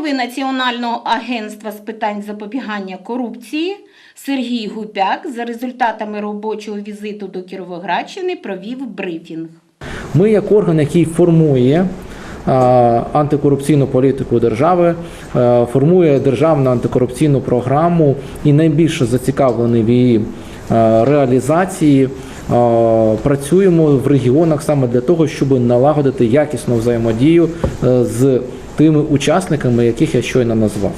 голови Національного агентства з питань запобігання корупції Сергій Гупяк за результатами робочого візиту до Кіровоградщини провів брифінг. Ми, як орган, який формує антикорупційну політику держави, формує державну антикорупційну програму і найбільше зацікавлений в її реалізації. Працюємо в регіонах саме для того, щоб налагодити якісну взаємодію е, з тими учасниками, яких я щойно назвав.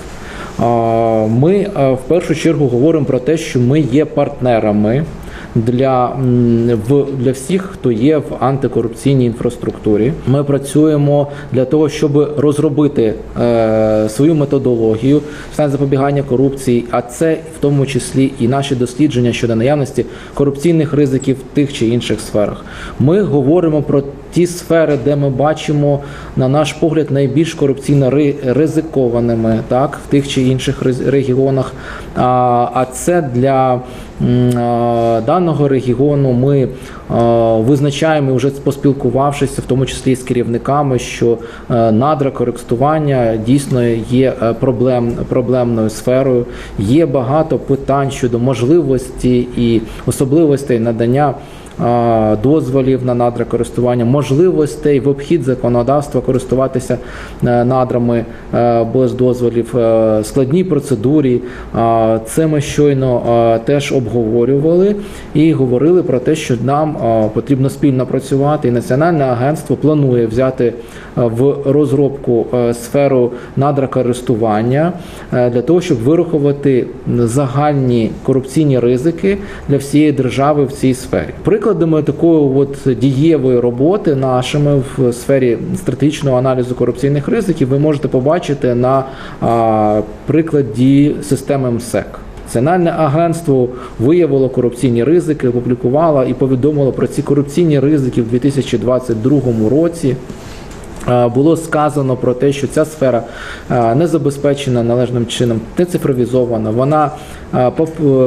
Ми е, в першу чергу говоримо про те, що ми є партнерами для, для всіх, хто є в антикорупційній інфраструктурі. Ми працюємо для того, щоб розробити е, свою методологію в стані запобігання корупції, а це в тому числі і наші дослідження щодо наявності корупційних ризиків в тих чи інших сферах. Ми говоримо про ті сфери, де ми бачимо, на наш погляд, найбільш корупційно ризикованими, так, в тих чи інших регіонах. А, це для даного регіону ми визначаємо вже поспілкувавшись, в тому числі з керівниками, що е, надра користування дійсно є е, проблем, проблемною сферою. Є багато питань щодо можливості і особливостей надання дозволів на надра користування, можливостей в обхід законодавства користуватися е, надрами е, без дозволів, е, складні процедурі. Це ми щойно теж обговорювали і говорили про те, що нам потрібно спільно працювати. І Національне агентство планує взяти в розробку сферу надракористування для того, щоб вирахувати загальні корупційні ризики для всієї держави в цій сфері. Прикладами такої от дієвої роботи нашими в сфері стратегічного аналізу корупційних ризиків ви можете побачити на прикладі системи МСЕК. Національне агентство виявило корупційні ризики, опублікувало і повідомило про ці корупційні ризики в 2022 році. Е, Було сказано про те, що ця сфера е, не забезпечена належним чином, не цифровізована. Вона е,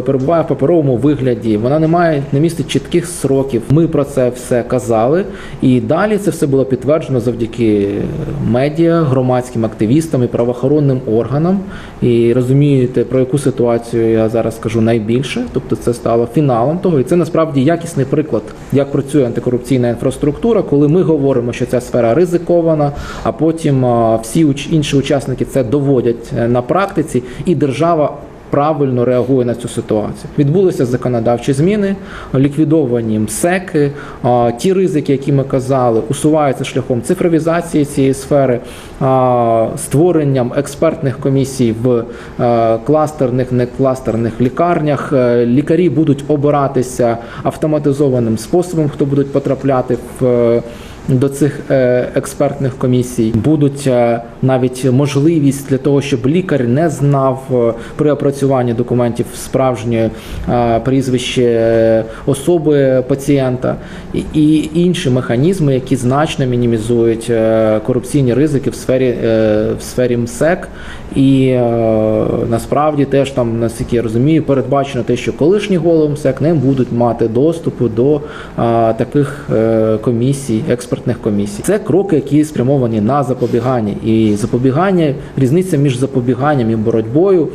перебуває в паперовому вигляді, вона не має не містить чітких сроків. Ми про це все казали, і далі це все було підтверджено завдяки медіа, громадським активістам і правоохоронним органам. І розумієте, про яку ситуацію я зараз скажу найбільше. Тобто, це стало фіналом того, і це насправді якісний приклад, як працює антикорупційна інфраструктура, коли ми говоримо, що ця сфера ризикована, а потім всі інші учасники це доводять е, на практиці, і держава. Правильно реагує на цю ситуацію. Відбулися законодавчі зміни, ліквідовані МСЕКи, ті ризики, які ми казали, усуваються шляхом цифровізації цієї сфери, створенням експертних комісій в е, кластерних, некластерних лікарнях. Е, Лікарі будуть обиратися автоматизованим способом, хто будуть потрапляти в. До цих е, експертних комісій. Будуть е, навіть можливість для того, щоб лікар не знав е, при опрацюванні документів справжнє прізвище особи пацієнта і, інші механізми, які значно мінімізують корупційні ризики в сфері в сфері МСЕК. І насправді теж там, наскільки я розумію, передбачено те, що колишні голови МСЕК не будуть мати доступу до таких комісій, експертних комісій. Це кроки, які спрямовані на запобігання. І запобігання, різниця між запобіганням і боротьбою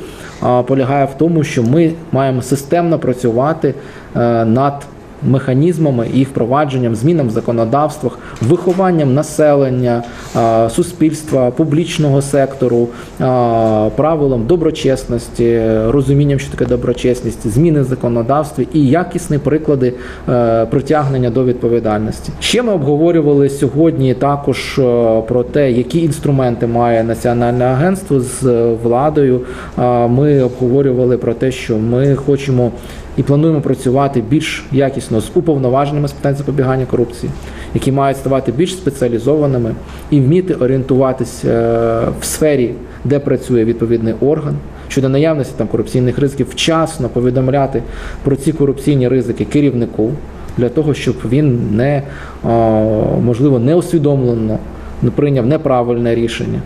полягає в тому, що ми маємо системно працювати е, над механізмами і впровадженням змінам в законодавствах, вихованням населення, суспільства, публічного сектору, правилам доброчесності, розумінням, що таке доброчесність, зміни в законодавстві і якісні приклади е, притягнення до відповідальності. Ще ми обговорювали сьогодні також е, про те, які інструменти має національне агентство з е, владою. Ми обговорювали про те, що ми хочемо і плануємо працювати більш якісно з уповноваженими з питань запобігання корупції, які мають ставати більш спеціалізованими і вміти орієнтуватись е, в сфері, де працює відповідний орган. Щодо наявності там корупційних ризиків, вчасно повідомляти про ці корупційні ризики керівнику для того, щоб він не можливо не усвідомлено прийняв неправильне рішення,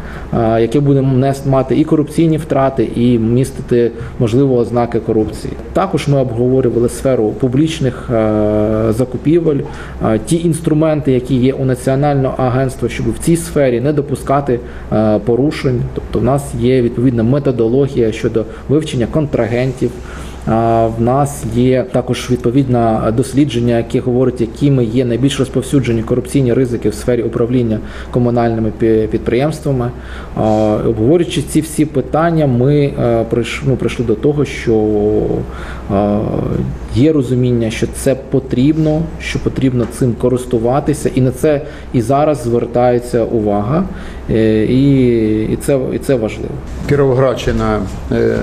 яке буде мати і корупційні втрати, і містити можливо ознаки корупції. Також ми обговорювали сферу публічних е, закупівель, е, ті інструменти, які є у національного агентства, щоб в цій сфері не допускати е, порушень. Тобто, в нас є відповідна методологія щодо вивчення контрагентів. В нас є також відповідне дослідження, яке говорить, якими є найбільш розповсюджені корупційні ризики в сфері управління комунальними підприємствами. Обговорюючи ці всі питання, ми е, ну, прийшли до того, що є розуміння, що це потрібно, що потрібно цим користуватися, і на це і зараз звертається увага, Е, і, це, і це важливо. Кіровоградщина е,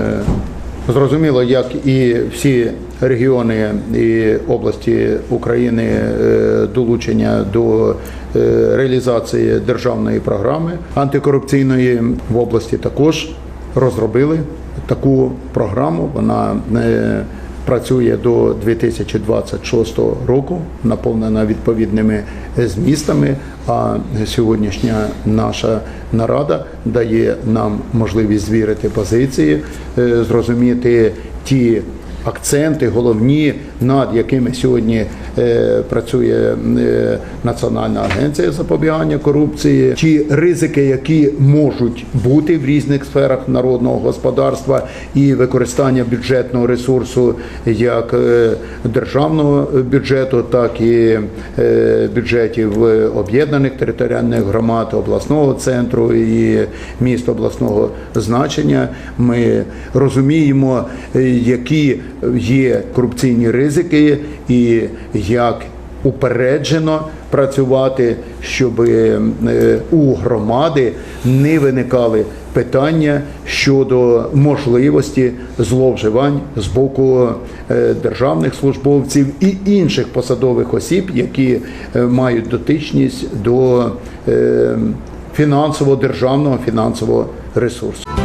зрозуміло, як і всі регіони і області України е, долучення до е, реалізації державної програми антикорупційної в області також розробили таку програму. Вона е, працює до 2026 року, наповнена відповідними змістами. А сьогоднішня наша нарада дає нам можливість звірити позиції, е, зрозуміти ті акценти головні, над якими сьогодні е, працює е, Національна агенція запобігання корупції, ті ризики, які можуть бути в різних сферах народного господарства і використання бюджетного ресурсу як е, державного бюджету, так і бюджетів об'єднаних територіальних громад, обласного центру і міст обласного значення. Ми розуміємо, які є корупційні ризики і як упереджено працювати, щоб е, у громади не виникали питання щодо можливості зловживань з боку е, державних службовців і інших посадових осіб, які е, мають дотичність до фінансово державного фінансового ресурсу.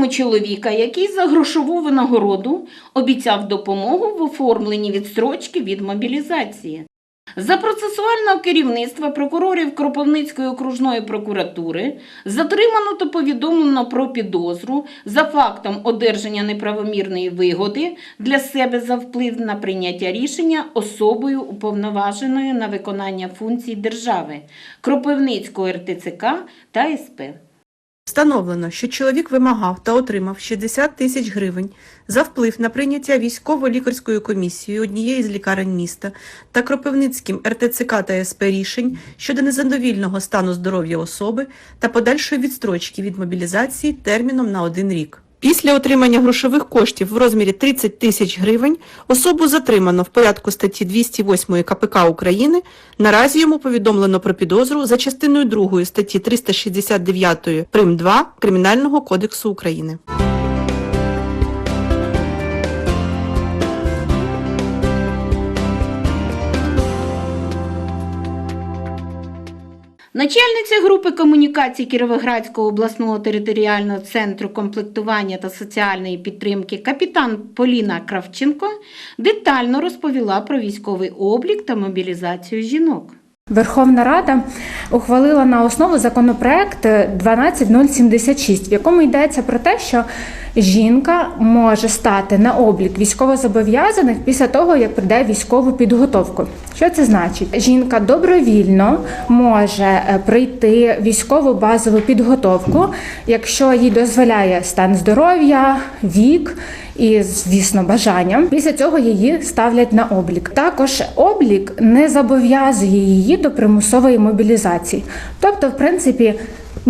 Гарячому чоловіка, який за грошову винагороду обіцяв допомогу в оформленні відстрочки від мобілізації. За процесуального керівництва прокурорів Кропивницької окружної прокуратури затримано та повідомлено про підозру за фактом одержання неправомірної вигоди для себе за вплив на прийняття рішення особою уповноваженою на виконання функцій держави Кропивницького РТЦК та СП. Встановлено, що чоловік вимагав та отримав 60 тисяч гривень за вплив на прийняття військово-лікарською комісією однієї з лікарень міста та Кропивницьким РТЦК та СП рішень щодо незадовільного стану здоров'я особи та подальшої відстрочки від мобілізації терміном на один рік. Після отримання грошових коштів в розмірі 30 тисяч гривень особу затримано в порядку статті 208 КПК України. Наразі йому повідомлено про підозру за частиною 2 статті 369 прим. 2 Кримінального кодексу України. Начальниця групи комунікацій Кіровоградського обласного територіального центру комплектування та соціальної підтримки капітан Поліна Кравченко детально розповіла про військовий облік та мобілізацію жінок. Верховна Рада ухвалила на основу законопроект 12076, в якому йдеться про те, що жінка може стати на облік військовозобов'язаних після того, як прийде військову підготовку. Що це значить? Жінка добровільно може е, пройти військову базову підготовку, якщо їй дозволяє стан здоров'я, вік і, звісно, бажання. Після цього її ставлять на облік. Також облік не зобов'язує її до примусової мобілізації. Тобто, в принципі,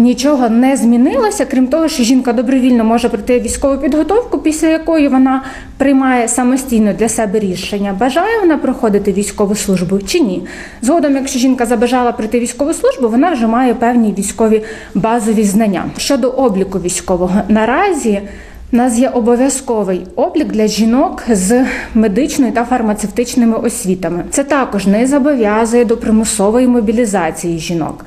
нічого не змінилося, крім того, що жінка добровільно може пройти військову підготовку, після якої вона приймає самостійно для себе рішення, бажає вона проходити військову службу чи ні. Згодом, якщо жінка забажала пройти військову службу, вона вже має певні військові базові знання. Щодо обліку військового, наразі. У нас є обов'язковий облік для жінок з медичною та фармацевтичними освітами. Це також не зобов'язує до примусової мобілізації жінок.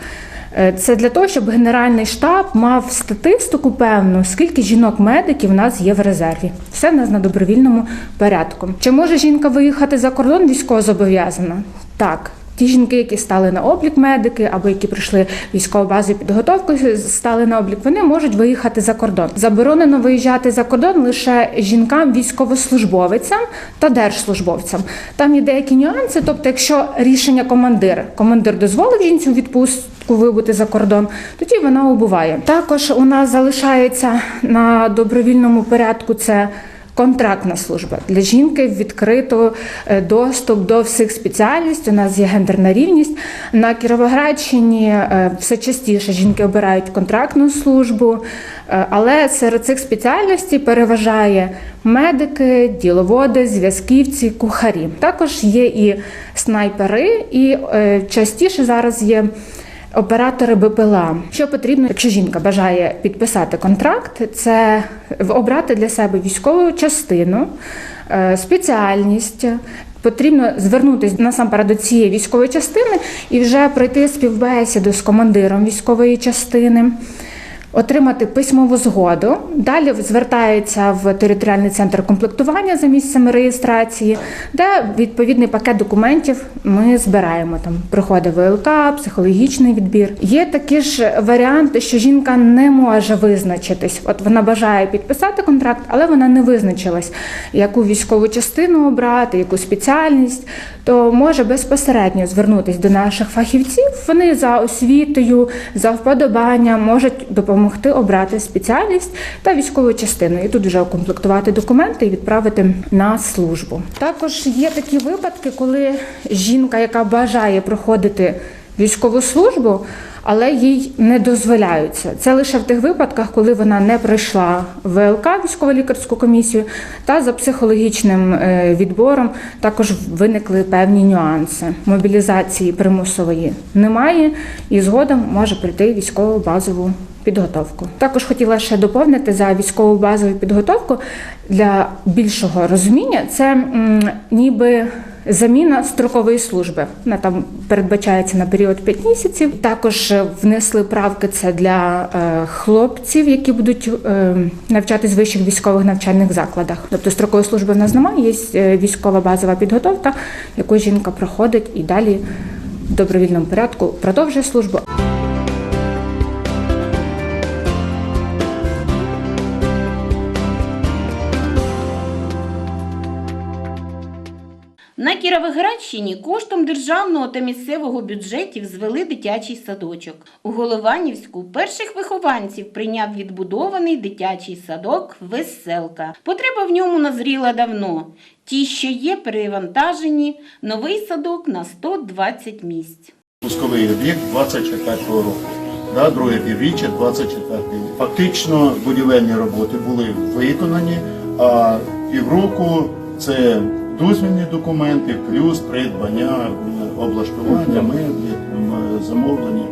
Е, Це для того, щоб Генеральний штаб мав статистику певну, скільки жінок-медиків у нас є в резерві. Все в нас на добровільному порядку. Чи може жінка виїхати за кордон військовозобов'язана? Так. Ті жінки, які стали на облік медики, або які пройшли військову базу підготовку, стали на облік, вони можуть виїхати за кордон. Заборонено виїжджати за кордон лише жінкам, військовослужбовицям та держслужбовцям. Там є деякі нюанси. Тобто, якщо рішення командира, командир дозволив жінці у відпустку вибути за кордон, тоді вона убуває. Також у нас залишається на добровільному порядку це. Контрактна служба для жінки відкрито е, доступ до всіх спеціальностей. У нас є гендерна рівність. На Кіровоградщині е, все частіше жінки обирають контрактну службу, е, але серед цих спеціальностей переважає медики, діловоди, зв'язківці, кухарі. Також є і снайпери, і частіше зараз є. Оператори БПЛА. Що потрібно, якщо жінка бажає підписати контракт, це обрати для себе військову частину, е, спеціальність. Потрібно звернутися насамперед до цієї військової частини і вже пройти співбесіду з командиром військової частини. Отримати письмову згоду. Далі звертається в територіальний центр комплектування за місцем реєстрації, де відповідний пакет документів ми збираємо. Там проходить ВЛК, психологічний відбір. Є такі ж варіанти, що жінка не може визначитись. От вона бажає підписати контракт, але вона не визначилась, яку військову частину обрати, яку спеціальність, то може безпосередньо звернутися до наших фахівців. Вони за освітою, за вподобанням можуть допомогти обрати спеціальність та військову частину. І тут вже укомплектувати документи і відправити на службу. Також є такі випадки, коли жінка, яка бажає проходити військову службу, але їй не дозволяються. Це лише в тих випадках, коли вона не пройшла ВЛК військово-лікарську комісію, та за психологічним е, відбором також виникли певні нюанси. Мобілізації примусової немає, і згодом може прийти військову базову підготовку. Також хотіла ще доповнити за військову базову підготовку для більшого розуміння. Це м, ніби заміна строкової служби. Вона там передбачається на період 5 місяців. Також е, внесли правки це для е, хлопців, які будуть е, навчатись в вищих військових навчальних закладах. Тобто строкової служби в нас немає, є військова базова підготовка, яку жінка проходить і далі в добровільному порядку продовжує службу. На Кіровоградщині коштом державного та місцевого бюджетів звели дитячий садочок. У Голованівську перших вихованців прийняв відбудований дитячий садок Веселка. Потреба в ньому назріла давно. Ті, що є перевантажені, новий садок на 120 місць. Пусковий об'єкт 24 року. да, друге півріччя 24 рік. Фактично будівельні роботи були виконані, а півроку це дозвільні документи, плюс придбання облаштування, меблі, замовлення.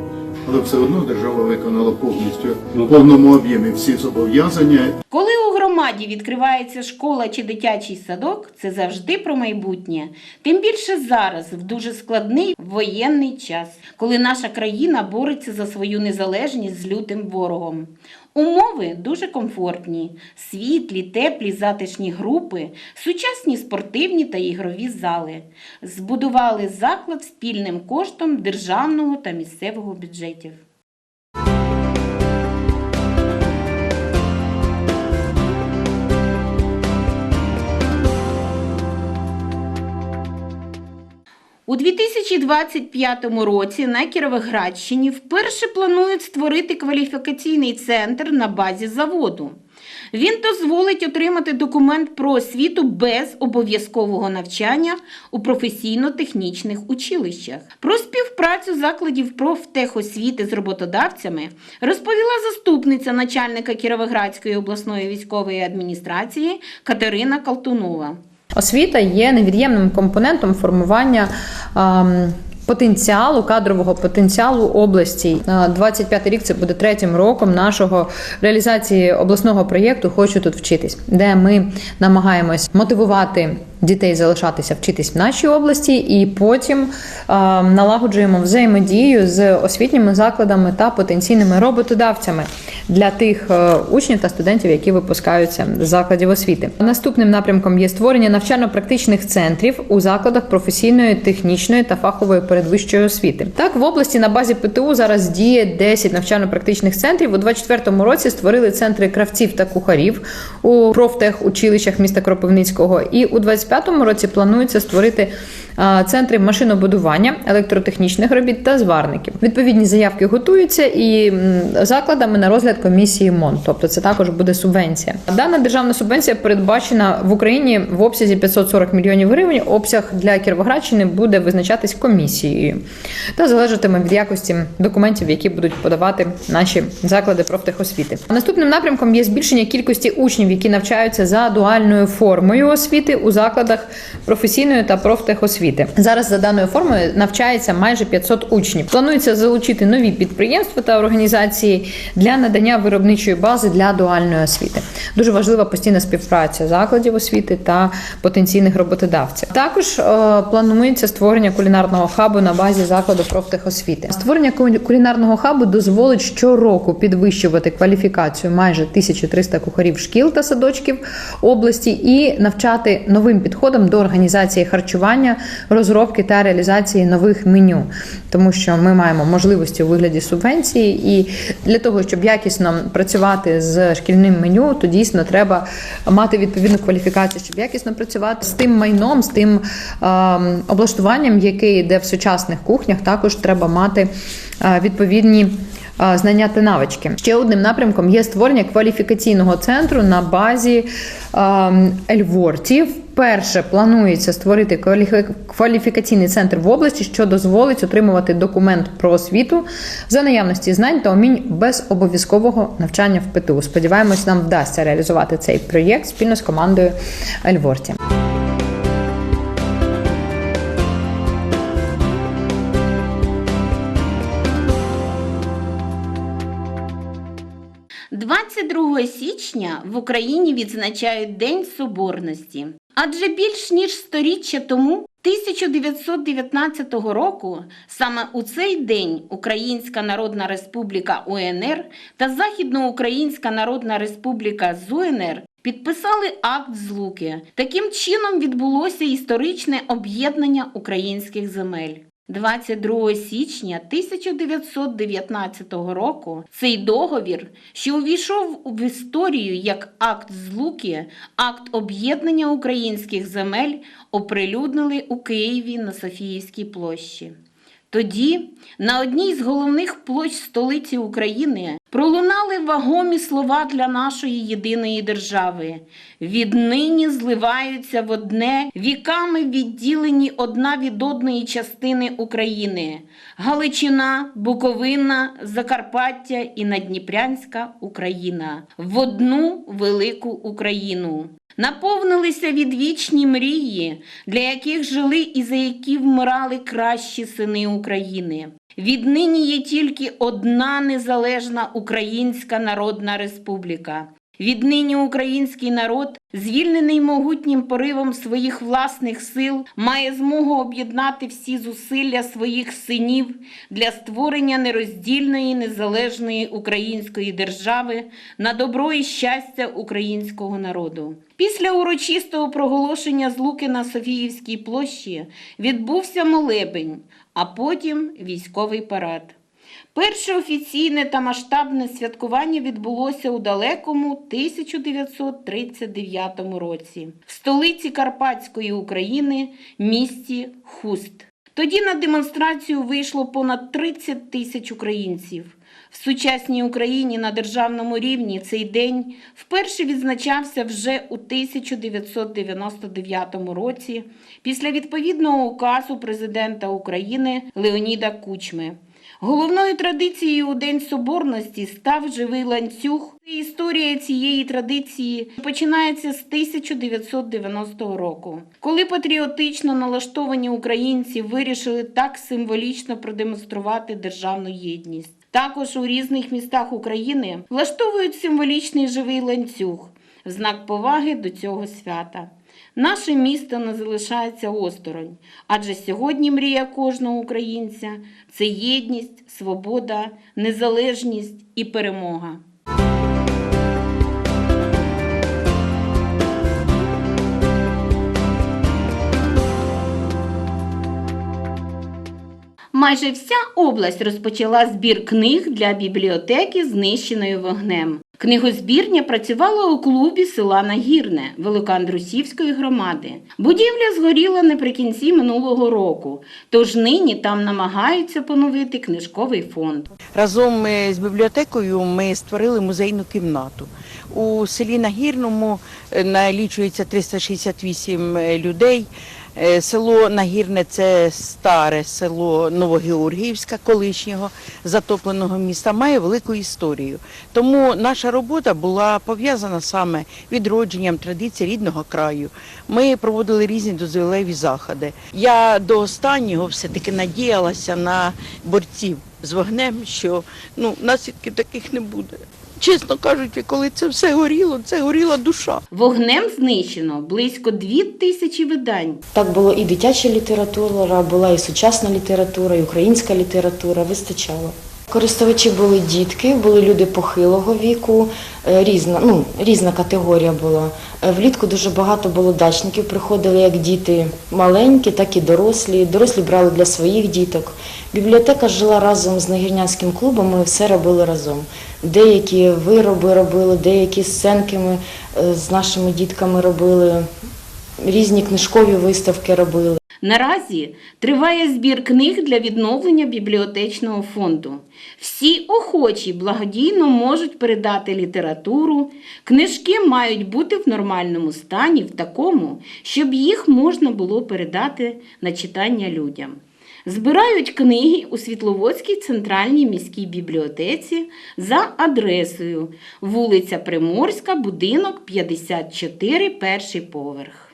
Але все одно держава виконала повністю в повному об'ємі всі зобов'язання Коли у громаді відкривається школа чи дитячий садок, це завжди про майбутнє. Тим більше зараз, в дуже складний воєнний час, коли наша країна бореться за свою незалежність з лютим ворогом. Умови дуже комфортні: світлі, теплі, затишні групи, сучасні спортивні та ігрові зали. Збудували заклад спільним коштом державного та місцевого бюджетів. У 2025 році на Кіровоградщині вперше планують створити кваліфікаційний центр на базі заводу. Він дозволить отримати документ про освіту без обов'язкового навчання у професійно-технічних училищах. Про співпрацю закладів профтехосвіти з роботодавцями розповіла заступниця начальника Кіровоградської обласної військової адміністрації Катерина Калтунова. Освіта є невід'ємним компонентом формування. ем, Потенціалу кадрового потенціалу області 25 рік це буде третім роком нашого реалізації обласного проєкту Хочу тут вчитись, де ми намагаємось мотивувати дітей залишатися вчитись в нашій області, і потім налагоджуємо взаємодію з освітніми закладами та потенційними роботодавцями для тих е, учнів та студентів, які випускаються з закладів освіти. Наступним напрямком є створення навчально-практичних центрів у закладах професійної, технічної та фахової передвищої освіти. Так, в області на базі ПТУ зараз діє 10 навчально-практичних центрів. У 24-му році створили центри кравців та кухарів у профтехучилищах міста Кропивницького. І у 25-му році планується створити центри машинобудування, електротехнічних робіт та зварників. Відповідні заявки готуються і закладами на розгляд комісії МОН. Тобто це також буде субвенція. Дана державна субвенція передбачена в Україні в обсязі 540 мільйонів гривень. Обсяг для Кіровоградщини буде визначатись комісією та залежатиме від якості документів, які будуть подавати наші заклади профтехосвіти. Наступним напрямком є збільшення кількості учнів, які навчаються за дуальною формою освіти у закладах професійної та профтехосвіти. Зараз за даною формою навчається майже 500 учнів. Планується залучити нові підприємства та організації для надання виробничої бази для дуальної освіти. Дуже важлива постійна співпраця закладів освіти та потенційних роботодавців. Також е, планується створення кулінарного хабу на базі закладу профтехосвіти. Створення кулінарного хабу дозволить щороку підвищувати кваліфікацію майже 1300 кухарів шкіл та садочків області і навчати новим підходам до організації харчування, розробки та реалізації нових меню, тому що ми маємо можливості у вигляді субвенції, і для того, щоб якісно працювати з шкільним меню, то дійсно треба мати відповідну кваліфікацію, щоб якісно працювати з тим майном, з тим ем, облаштуванням, яке йде в сучасних кухнях, також треба мати е, відповідні. е, Знання та навички. Ще одним напрямком є створення кваліфікаційного центру на базі ем, Вперше планується створити кваліфі- кваліфікаційний центр в області, що дозволить отримувати документ про освіту за наявності знань та умінь без обов'язкового навчання в ПТУ. Сподіваємось, нам вдасться реалізувати цей проєкт спільно з командою Ельворті. – 22 січня в Україні відзначають День Соборності. Адже більш ніж сторіччя тому, 1919 року, саме у цей день Українська Народна Республіка УНР та Західноукраїнська Народна Республіка ЗУНР підписали акт злуки. Таким чином відбулося історичне об'єднання українських земель. 22 січня 1919 року цей договір, що увійшов в історію як акт злуки, акт об'єднання українських земель, оприлюднили у Києві на Софіївській площі. Тоді на одній з головних площ столиці України Пролунали вагомі слова для нашої єдиної держави. Віднині зливаються в одне віками відділені одна від одної частини України: Галичина, Буковина, Закарпаття і Надніпрянська Україна в одну велику Україну. Наповнилися відвічні мрії, для яких жили і за які вмирали кращі сини України. Віднині є тільки одна незалежна Українська Народна Республіка. Віднині український народ, звільнений могутнім поривом своїх власних сил, має змогу об'єднати всі зусилля своїх синів для створення нероздільної незалежної української держави на добро і щастя українського народу. Після урочистого проголошення злуки на Софіївській площі відбувся молебень, а потім військовий парад. Перше офіційне та масштабне святкування відбулося у далекому 1939 році в столиці Карпатської України, місті Хуст. Тоді на демонстрацію вийшло понад 30 тисяч українців. В сучасній Україні на державному рівні цей день вперше відзначався вже у 1999 році після відповідного указу президента України Леоніда Кучми. Головною традицією у День Соборності став живий ланцюг. Історія цієї традиції починається з 1990 року, коли патріотично налаштовані українці вирішили так символічно продемонструвати державну єдність. Також у різних містах України влаштовують символічний живий ланцюг в знак поваги до цього свята. Наше місто не залишається осторонь, адже сьогодні мрія кожного українця це єдність, свобода, незалежність і перемога. Майже вся область розпочала збір книг для бібліотеки, знищеної вогнем. Книгозбірня працювала у клубі села Нагірне Великоандрусівської громади. Будівля згоріла наприкінці минулого року, тож нині там намагаються поновити книжковий фонд. Разом е, з бібліотекою ми створили музейну кімнату. У селі Нагірному е, налічується 368 людей. Е, Село Нагірне це старе село Новогеоргіївська, колишнього затопленого міста, має велику історію. Тому наша робота була пов'язана саме відродженням традицій рідного краю. Ми проводили різні дозвілеві заходи. Я до останнього все-таки надіялася на борців з вогнем, що ну, наслідків таких не буде. Чесно кажучи, коли це все горіло, це горіла душа. Вогнем знищено близько дві тисячі видань. Так було і дитяча література, була і сучасна література, і українська література, вистачало. Користувачі були дітки, були люди похилого віку, е, різна, ну, різна категорія була. Е, Влітку дуже багато було дачників, приходили як діти маленькі, так і дорослі. Дорослі брали для своїх діток. Бібліотека жила разом з Нагірнянським клубом, ми все робили разом. Деякі вироби робили, деякі сценки ми е, з нашими дітками робили, різні книжкові виставки робили. Наразі триває збір книг для відновлення бібліотечного фонду. Всі охочі благодійно можуть передати літературу. Книжки мають бути в нормальному стані, в такому, щоб їх можна було передати на читання людям. Збирають книги у Світловодській центральній міській бібліотеці за адресою вулиця Приморська, будинок 54, перший поверх.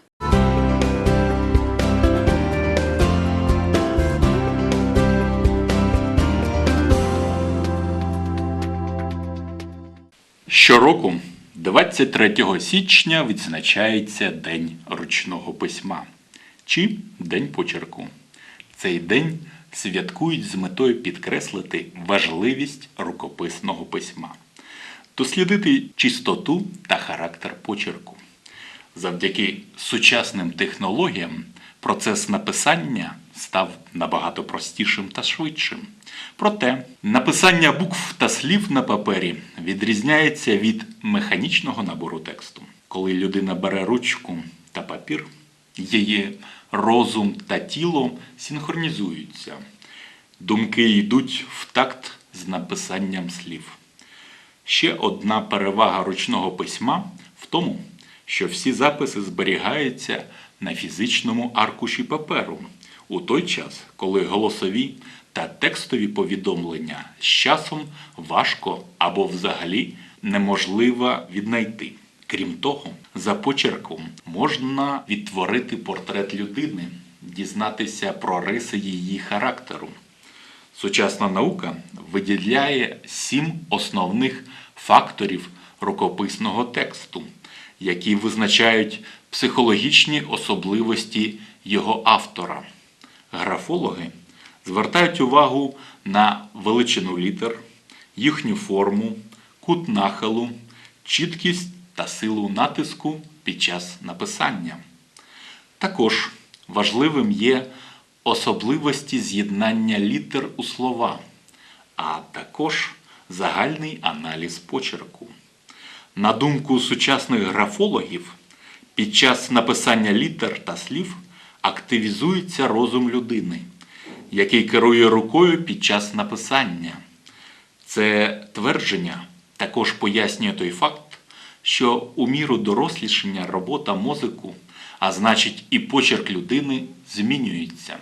Щороку, 23 січня, відзначається День ручного письма чи День почерку. Цей день святкують з метою підкреслити важливість рукописного письма, дослідити чистоту та характер почерку. Завдяки сучасним технологіям процес написання став набагато простішим та швидшим. Проте написання букв та слів на папері відрізняється від механічного набору тексту. Коли людина бере ручку та папір, її розум та тіло синхронізуються. Думки йдуть в такт з написанням слів. Ще одна перевага ручного письма в тому, що всі записи зберігаються на фізичному аркуші паперу у той час, коли голосові та текстові повідомлення з часом важко або взагалі неможливо віднайти. Крім того, за почерком можна відтворити портрет людини, дізнатися про риси її характеру. Сучасна наука виділяє сім основних факторів рукописного тексту, які визначають психологічні особливості його автора. Графологи звертають увагу на величину літер, їхню форму, кут нахилу, чіткість та силу натиску під час написання. Також важливим є особливості з'єднання літер у слова, а також загальний аналіз почерку. На думку сучасних графологів, під час написання літер та слів активізується розум людини, який керує рукою під час написання. Це твердження також пояснює той факт, що у міру дорослішання робота мозику, а значить і почерк людини, змінюється.